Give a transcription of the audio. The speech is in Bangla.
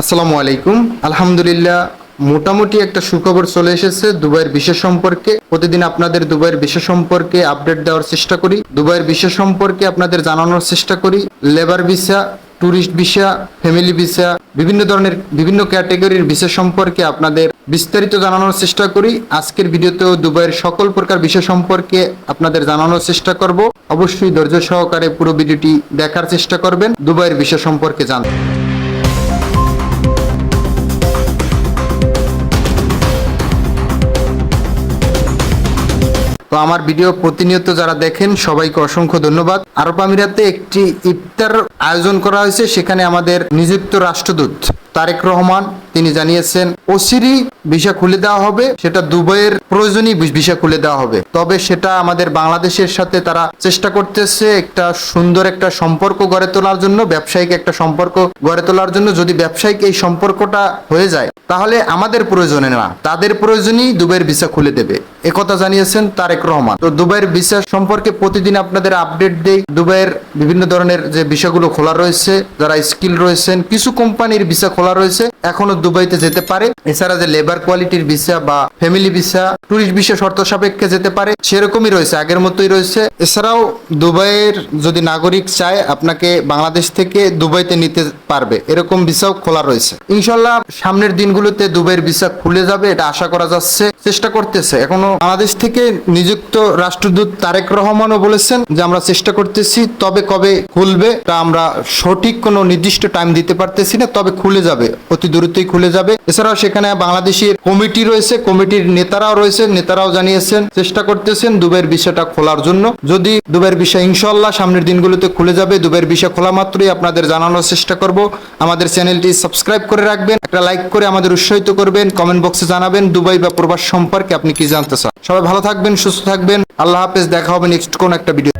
আসসালামু আলাইকুম। আলহামদুলিল্লাহ, মোটামুটি একটা সুখবর চলে এসেছে দুবাইয়ের বিশেষ সম্পর্কে। প্রতিদিন আপনাদের দুবাইয়ের বিশেষ সম্পর্কে আপডেট দেওয়ার চেষ্টা করি। দুবাইয়ের বিশেষ সম্পর্কে আপনাদের জানানোর চেষ্টা করি। Labour visa tourist visa family visa বিভিন্ন ধরনের বিভিন্ন ক্যাটাগরির ভিসা সম্পর্কে আপনাদের বিস্তারিত জানানোর চেষ্টা করি। আজকের ভিডিওতেও দুবাইয়ের সকল প্রকার বিষয় সম্পর্কে আপনাদের জানানোর চেষ্টা করব। অবশ্যই ধৈর্য সহকারে পুরো ভিডিওটি দেখার চেষ্টা করবেন। দুবাইয়ের বিষয় সম্পর্কে জানতে। তো আমার ভিডিও প্রতিনিয়ত যারা দেখেন, সবাইকে অসংখ্য ধন্যবাদ। আরব আমিরাতে একটি ইফতার আয়োজন করা হয়েছে, সেখানে আমাদের নিযুক্ত রাষ্ট্রদূত। তারেক রহমান, তিনি জানিয়েছেন ওসিরি ভিসা খুলে দেওয়া হবে, সেটা দুবাইয়ের প্রয়োজনীয় ভিসা খুলে দেওয়া হবে। তবে সেটা আমাদের বাংলাদেশের সাথে তারা চেষ্টা করতেছে একটা সুন্দর একটা সম্পর্ক গড়ে তোলার জন্য, ব্যবসায়িক একটা সম্পর্ক গড়ে তোলার জন্য। যদি ব্যবসায়িক এই সম্পর্কটা হয়ে যায়, তাহলে আমাদের প্রয়োজনে না, তাদের প্রয়োজনই দুবাইয়ের ভিসা খুলে দেবে। একথা জানিয়েছেন তারেক রহমান। তো দুবাইয়ের ভিসা সম্পর্কে প্রতিদিন আপনাদের আপডেট দেই। দুবাইয়ের বিভিন্ন ধরনের যে ভিসাগুলো খোলা রয়েছে, যারা স্কিল রয়েছেন, কিছু কোম্পানির ভিসা খোলা রয়েছে। এখনও দুবাইতে যেতে পারে। এছাড়া যে লেবার কোয়ালিটির ভিসা বা ফ্যামিলি ভিসা টুরিস্ট ভিসা শর্ত সাপেক্ষে যেতে পারে, সেরকমই রয়েছে, আগের মতোই রয়েছে। এছাড়াও দুবাইয়ের যদি নাগরিক চায়, আপনাকে বাংলাদেশ থেকে দুবাইতে নিতে পারবে। এরকম ভিসাও খোলা রয়েছে। ইনশাল্লাহ সামনের দিনগুলোতে দুবাইয়ের ভিসা খুলে যাবে, এটা আশা করা যাচ্ছে। চেষ্টা করতেছে। এখনও বাংলাদেশ থেকে নিযুক্ত রাষ্ট্রদূত তারেক রহমানও বলেছেন যে, আমরা চেষ্টা করতেছি, তবে কবে খুলবে তা আমরা সঠিক কোনো নির্দিষ্ট টাইম দিতে পারতেছি না, তবে খুলে যাবে, অতি দ্রুতই খুলে যাবে। এছাড়াও সেখানে বাংলাদেশের কমিটি রয়েছে, কমিটির নেতারাও রয়েছে নেতারাও জানিয়েছেন, চেষ্টা করতেছেন দুবাইয়ের বিষয়টা খোলার জন্য। যদি দুবের বিষয় ইনশাল্লাহ সামনের দিনগুলোতে খুলে যাবে দুবাইয়ের বিষয় খোলা মাত্রই আপনাদের জানানোর চেষ্টা করব। আমাদের চ্যানেলটি সাবস্ক্রাইব করে রাখবেন, একটা লাইক করে আমাদের উৎসাহিত করবেন, কমেন্ট বক্সে জানাবেন, দুবাই বা প্রবাস সম্পর্কে আপনি কি জানতে চান? সবাই ভালো থাকবেন, সুস্থ থাকবেন। আল্লাহ হাফেজ, দেখা হবে নেক্সট কোন একটা ভিডিও